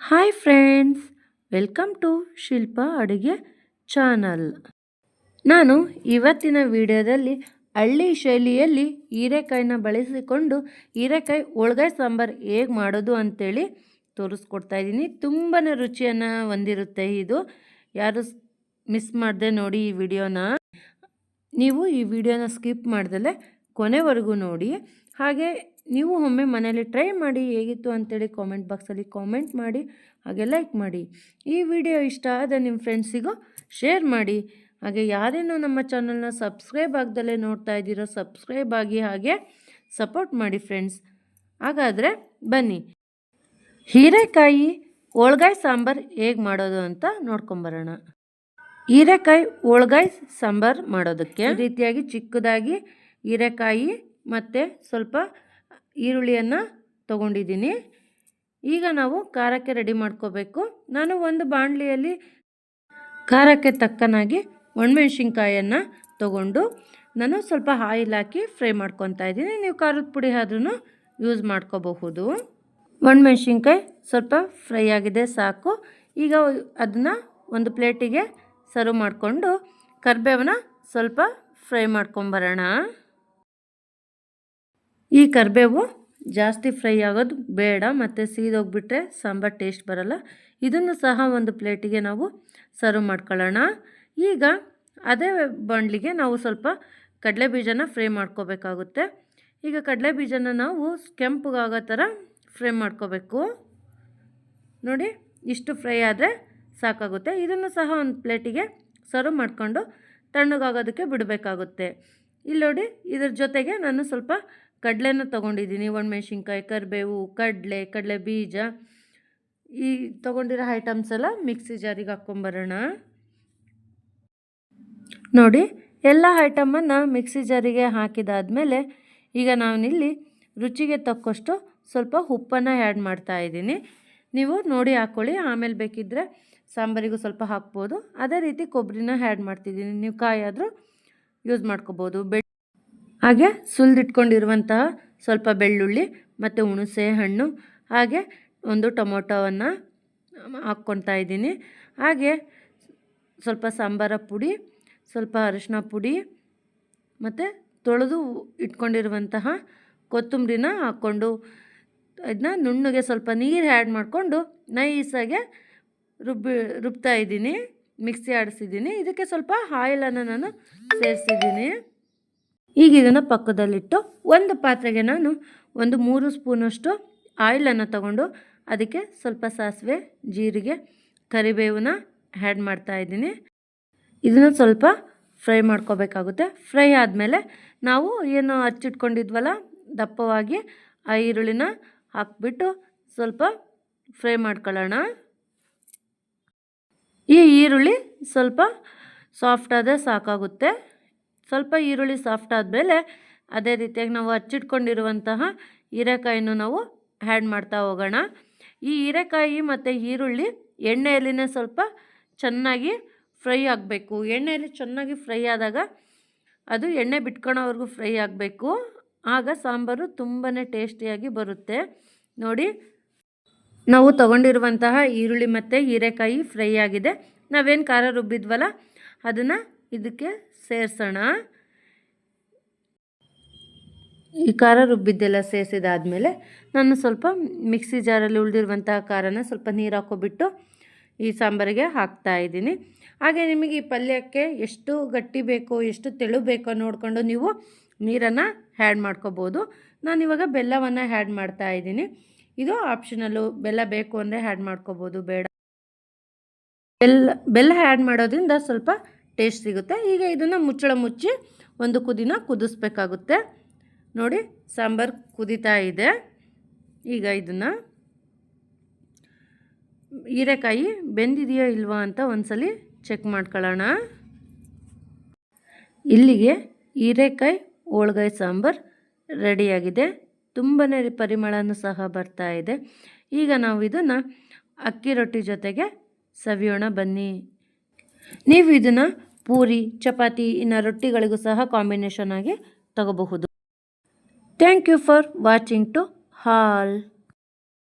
Hi friends welcome to Shilpa ಅಡುಗೆ channel ನಾನು ಇವತ್ತಿನ ವಿಡಿಯೋದಲ್ಲಿ ಹಳ್ಳಿ ಶೈಲಿಯಲ್ಲಿ ಹೀರೆಕಾಯಿನ ಬಳಸಿಕೊಂಡು ಹೀರೆಕಾಯಿ ಒಳಗಾಯಿ ಸಾಂಬಾರು ಹೇಗೆ ಮಾಡೋದು ಅಂತೇಳಿ ತೋರಿಸ್ಕೊಡ್ತಾ ಇದ್ದೀನಿ. ತುಂಬಾ ರುಚಿಯನ್ನು ಹೊಂದಿರುತ್ತೆ ಇದು. ಯಾರು ಮಿಸ್ ಮಾಡದೆ ನೋಡಿ ಈ ವಿಡಿಯೋನ. ನೀವು ಈ ವಿಡಿಯೋನ ಸ್ಕಿಪ್ ಮಾಡ್ದಲೇ ಕೊನೆವರೆಗೂ ನೋಡಿ. ಹಾಗೆ ನೀವು ಒಮ್ಮೆ ಮನೇಲಿ ಟ್ರೈ ಮಾಡಿ ಹೇಗಿತ್ತು ಅಂತೇಳಿ ಕಾಮೆಂಟ್ ಬಾಕ್ಸಲ್ಲಿ ಕಾಮೆಂಟ್ ಮಾಡಿ, ಹಾಗೆ ಲೈಕ್ ಮಾಡಿ. ಈ ವಿಡಿಯೋ ಇಷ್ಟ ಆದರೆ ನಿಮ್ಮ ಫ್ರೆಂಡ್ಸಿಗೂ ಶೇರ್ ಮಾಡಿ. ಹಾಗೆ ಯಾರೇನೋ ನಮ್ಮ ಚಾನಲ್ನ ಸಬ್ಸ್ಕ್ರೈಬ್ ಆಗ್ದಲೇ ನೋಡ್ತಾ ಇದ್ದೀರೋ ಸಬ್ಸ್ಕ್ರೈಬ್ ಆಗಿ ಹಾಗೆ ಸಪೋರ್ಟ್ ಮಾಡಿ ಫ್ರೆಂಡ್ಸ್ ಹಾಗಾದರೆ ಬನ್ನಿ. ಹೀರೆಕಾಯಿ, ಹೋಳ್ಗಾಯಿ ಸಾಂಬಾರು ಹೇಗೆ ಮಾಡೋದು ಅಂತ ನೋಡ್ಕೊಂಬರೋಣ. ಹೀರೆಕಾಯಿ, ಹೋಳ್ಗಾಯಿ ಸಾಂಬಾರು ಮಾಡೋದಕ್ಕೆ ರೀತಿಯಾಗಿ ಚಿಕ್ಕದಾಗಿ ಹೀರೆಕಾಯಿ ಮತ್ತು ಸ್ವಲ್ಪ ಈರುಳ್ಳಿಯನ್ನು ತೊಗೊಂಡಿದ್ದೀನಿ. ಈಗ ನಾವು ಖಾರಕ್ಕೆ ರೆಡಿ ಮಾಡ್ಕೋಬೇಕು. ನಾನು ಒಂದು ಬಾಣಲಿಯಲ್ಲಿ ಖಾರಕ್ಕೆ ತಕ್ಕನಾಗಿ ಒಣಮೆಣ್ಸಿನ್ಕಾಯನ್ನು ತೊಗೊಂಡು ನಾನು ಸ್ವಲ್ಪ ಆಯಿಲ್ ಹಾಕಿ ಫ್ರೈ ಮಾಡ್ಕೊತಾ ಇದ್ದೀನಿ. ನೀವು ಖಾರದ ಪುಡಿ ಆದ್ರೂ ಯೂಸ್ ಮಾಡ್ಕೋಬಹುದು. ಒಣಮೆಣ್ಸಿನ್ಕಾಯಿ ಸ್ವಲ್ಪ ಫ್ರೈ ಆಗಿದೆ, ಸಾಕು. ಈಗ ಅದನ್ನು ಒಂದು ಪ್ಲೇಟಿಗೆ ಸರ್ವ್ ಮಾಡಿಕೊಂಡು ಕರಿಬೇವನ್ನ ಸ್ವಲ್ಪ ಫ್ರೈ ಮಾಡ್ಕೊಂಬರೋಣ. ಈ ಕರಿಬೇವು ಜಾಸ್ತಿ ಫ್ರೈ ಆಗೋದು ಬೇಡ, ಮತ್ತು ಸೀದೋಗ್ಬಿಟ್ರೆ ಸಾಂಬಾರು ಟೇಸ್ಟ್ ಬರಲ್ಲ. ಇದನ್ನು ಸಹ ಒಂದು ಪ್ಲೇಟಿಗೆ ನಾವು ಸರ್ವ್ ಮಾಡ್ಕೊಳ್ಳೋಣ. ಈಗ ಅದೇ ಬಾಣಲಿಗೆ ನಾವು ಸ್ವಲ್ಪ ಕಡಲೆ ಬೀಜನ ಫ್ರೈ ಮಾಡ್ಕೋಬೇಕಾಗುತ್ತೆ. ಈಗ ಕಡಲೆ ಬೀಜನ ನಾವು ಕೆಂಪುಗಾಗೋ ಥರ ಫ್ರೈ ಮಾಡ್ಕೋಬೇಕು. ನೋಡಿ, ಇಷ್ಟು ಫ್ರೈ ಆದರೆ ಸಾಕಾಗುತ್ತೆ. ಇದನ್ನು ಸಹ ಒಂದು ಪ್ಲೇಟಿಗೆ ಸರ್ವ್ ಮಾಡಿಕೊಂಡು ತಣ್ಣಗಾಗೋದಕ್ಕೆ ಬಿಡಬೇಕಾಗುತ್ತೆ. ಇಲ್ಲಿ ನೋಡಿ ಇದ್ರ ಜೊತೆಗೆ ನಾನು ಸ್ವಲ್ಪ ಕಡಲೆನ ತೊಗೊಂಡಿದ್ದೀನಿ. ಒಣಮೆಣ್ಸಿನ್ಕಾಯಿ, ಕರಿಬೇವು, ಕಡಲೆ ಕಡಲೆ ಬೀಜ. ಈ ತೊಗೊಂಡಿರೋ ಐಟಮ್ಸ್ ಎಲ್ಲ ಮಿಕ್ಸಿ ಜಾರಿಗೆ ಹಾಕ್ಕೊಂಬರೋಣ ನೋಡಿ, ಎಲ್ಲ ಐಟಮನ್ನು ಮಿಕ್ಸಿ ಜಾರಿಗೆ ಹಾಕಿದಾದಮೇಲೆ ಈಗ ನಾನಿಲ್ಲಿ ರುಚಿಗೆ ತಕ್ಕಷ್ಟು ಸ್ವಲ್ಪ ಉಪ್ಪನ್ನು ಆ್ಯಡ್ ಮಾಡ್ತಾ ಇದ್ದೀನಿ. ನೀವು ನೋಡಿ ಹಾಕ್ಕೊಳ್ಳಿ ಆಮೇಲೆ ಬೇಕಿದ್ದರೆ ಸಾಂಬಾರಿಗೂ ಸ್ವಲ್ಪ ಹಾಕ್ಬೋದು. ಅದೇ ರೀತಿ ಕೊಬ್ಬರಿನ ಆ್ಯಡ್ ಮಾಡ್ತಿದ್ದೀನಿ. ನೀವು ಕಾಯಿ ಆದರೂ ಯೂಸ್ ಮಾಡ್ಕೋಬೋದು. ಬೆ ಹಾಗೆ ಸುಲಿದಿಟ್ಕೊಂಡಿರುವಂತಹ ಸ್ವಲ್ಪ ಬೆಳ್ಳುಳ್ಳಿ ಮತ್ತು ಹುಣಸೆ ಹಣ್ಣು, ಹಾಗೆ ಒಂದು ಟೊಮೊಟೊವನ್ನು ಹಾಕ್ಕೊತಾ ಇದ್ದೀನಿ. ಹಾಗೆ ಸ್ವಲ್ಪ ಸಾಂಬಾರ ಪುಡಿ, ಸ್ವಲ್ಪ ಅರಿಶಿನ ಪುಡಿ ಮತ್ತು ತೊಳೆದು ಇಟ್ಕೊಂಡಿರುವಂತಹ ಕೊತ್ತಂಬರಿನ ಹಾಕ್ಕೊಂಡು ಇದನ್ನ ನುಣ್ಣಗೆ ಸ್ವಲ್ಪ ನೀರು ಆ್ಯಡ್ ಮಾಡಿಕೊಂಡು ನೈಸಾಗೆ ರುಬ್ಬಿ, ರುಬ್ತಾ ಇದ್ದೀನಿ ಮಿಕ್ಸಿ ಆಡಿಸಿದ್ದೀನಿ. ಇದಕ್ಕೆ ಸ್ವಲ್ಪ ಆಯಿಲನ್ನು ನಾನು ಸೇರಿಸಿದ್ದೀನಿ. ಈಗ ಇದನ್ನು ಪಕ್ಕದಲ್ಲಿಟ್ಟು ಒಂದು ಪಾತ್ರೆಗೆ ನಾನು ಒಂದು ಮೂರು ಸ್ಪೂನಷ್ಟು ಆಯಿಲನ್ನು ತಗೊಂಡು ಅದಕ್ಕೆ ಸ್ವಲ್ಪ ಸಾಸಿವೆ, ಜೀರಿಗೆ, ಕರಿಬೇವನ್ನ ಆ್ಯಡ್ ಮಾಡ್ತಾ ಇದ್ದೀನಿ. ಇದನ್ನು ಸ್ವಲ್ಪ ಫ್ರೈ ಮಾಡ್ಕೋಬೇಕಾಗುತ್ತೆ. ಫ್ರೈ ಆದಮೇಲೆ ನಾವು ಏನು ಹಚ್ಚಿಟ್ಕೊಂಡಿದ್ವಲ್ಲ ದಪ್ಪವಾಗಿ ಆ ಈರುಳ್ಳಿನ ಹಾಕ್ಬಿಟ್ಟು ಸ್ವಲ್ಪ ಫ್ರೈ ಮಾಡ್ಕೊಳ್ಳೋಣ. ಈ ಈರುಳ್ಳಿ ಸ್ವಲ್ಪ ಸಾಫ್ಟ್ ಆದರೆ ಸಾಕಾಗುತ್ತೆ. ಸ್ವಲ್ಪ ಈರುಳ್ಳಿ ಸಾಫ್ಟ್ ಆದಮೇಲೆ ಅದೇ ರೀತಿಯಾಗಿ ನಾವು ಹಚ್ಚಿಟ್ಕೊಂಡಿರುವಂತಹ ಹೀರೆಕಾಯಿನೂ ನಾವು ಆ್ಯಡ್ ಮಾಡ್ತಾ ಹೋಗೋಣ. ಈ ಹೀರೆಕಾಯಿ ಮತ್ತು ಈರುಳ್ಳಿ ಎಣ್ಣೆಯಲ್ಲಿನೇ ಸ್ವಲ್ಪ ಚೆನ್ನಾಗಿ ಫ್ರೈ ಆಗಬೇಕು. ಎಣ್ಣೆಯಲ್ಲಿ ಚೆನ್ನಾಗಿ ಫ್ರೈ ಆದಾಗ ಅದು ಎಣ್ಣೆ ಬಿಟ್ಕೊಳೋವರೆಗೂ ಫ್ರೈ ಆಗಬೇಕು. ಆಗ ಸಾಂಬಾರು ತುಂಬಾ ಟೇಸ್ಟಿಯಾಗಿ ಬರುತ್ತೆ. ನೋಡಿ, ನಾವು ತಗೊಂಡಿರುವಂತಹ ಈರುಳ್ಳಿ ಮತ್ತು ಹೀರೆಕಾಯಿ ಫ್ರೈ ಆಗಿದೆ. ನಾವೇನು ಖಾರ ರುಬ್ಬಿದ್ವಲ್ಲ, ಅದನ್ನು ಇದಕ್ಕೆ ಸೇರಿಸೋಣ. ಈ ಖಾರ ರುಬ್ಬಿದ್ದೆಲ್ಲ ಸೇರಿಸಿದಾದಮೇಲೆ ನಾನು ಸ್ವಲ್ಪ ಮಿಕ್ಸಿ ಜಾರಲ್ಲಿ ಉಳಿದಿರುವಂತಹ ಖಾರನ ಸ್ವಲ್ಪ ನೀರು ಹಾಕೋಬಿಟ್ಟು ಈ ಸಾಂಬಾರಿಗೆ ಹಾಕ್ತಾ ಇದ್ದೀನಿ. ಹಾಗೆ ನಿಮಗೆ ಈ ಪಲ್ಯಕ್ಕೆ ಎಷ್ಟು ಗಟ್ಟಿ ಬೇಕೋ, ಎಷ್ಟು ತೆಳು ಬೇಕೋ ನೋಡಿಕೊಂಡು ನೀವು ನೀರನ್ನು ಹ್ಯಾಡ್ ಮಾಡ್ಕೋಬೋದು. ನಾನು ಇವಾಗ ಬೆಲ್ಲವನ್ನು ಹ್ಯಾಡ್ ಮಾಡ್ತಾ ಇದ್ದೀನಿ. ಇದು ಆಪ್ಷನಲ್ಲು ಬೆಲ್ಲ ಬೇಕು ಅಂದರೆ ಹ್ಯಾಡ್ ಮಾಡ್ಕೋಬೋದು, ಬೇಡ. ಬೆಲ್ಲ ಬೆಲ್ಲ ಹ್ಯಾಡ್ ಮಾಡೋದ್ರಿಂದ ಸ್ವಲ್ಪ ಟೇಸ್ಟ್ ಸಿಗುತ್ತೆ. ಈಗ ಇದನ್ನು ಮುಚ್ಚಳ ಮುಚ್ಚಿ ಒಂದು ಕುದಿನ ಕುದಿಸ್ಬೇಕಾಗುತ್ತೆ. ನೋಡಿ, ಸಾಂಬಾರು ಕುದೀತಾ ಇದೆ. ಈಗ ಇದನ್ನು ಹೀರೆಕಾಯಿ ಬೆಂದಿದೆಯೋ ಇಲ್ವಾ ಅಂತ ಒಂದ್ಸಲಿ ಚೆಕ್ ಮಾಡ್ಕೊಳ್ಳೋಣ. ಇಲ್ಲಿಗೆ ಹೀರೆಕಾಯಿ ಹೋಳ್ಗಾಯಿ ಸಾಂಬಾರು ರೆಡಿಯಾಗಿದೆ. ತುಂಬಾ ಪರಿಮಳನೂ ಸಹ ಬರ್ತಾ ಇದೆ. ಈಗ ನಾವು ಇದನ್ನು ಅಕ್ಕಿ ರೊಟ್ಟಿ ಜೊತೆಗೆ ಸವಿಯೋಣ ಬನ್ನಿ. ನೀವು ಇದನ್ನು ಪೂರಿ ಚಪಾತಿ ಇನ್ನು ರೊಟ್ಟಿಗಳಿಗೂ ಸಹ ಕಾಂಬಿನೇಷನ್ ಆಗಿ ತಗೋಬಹುದು. Thank you for watching to all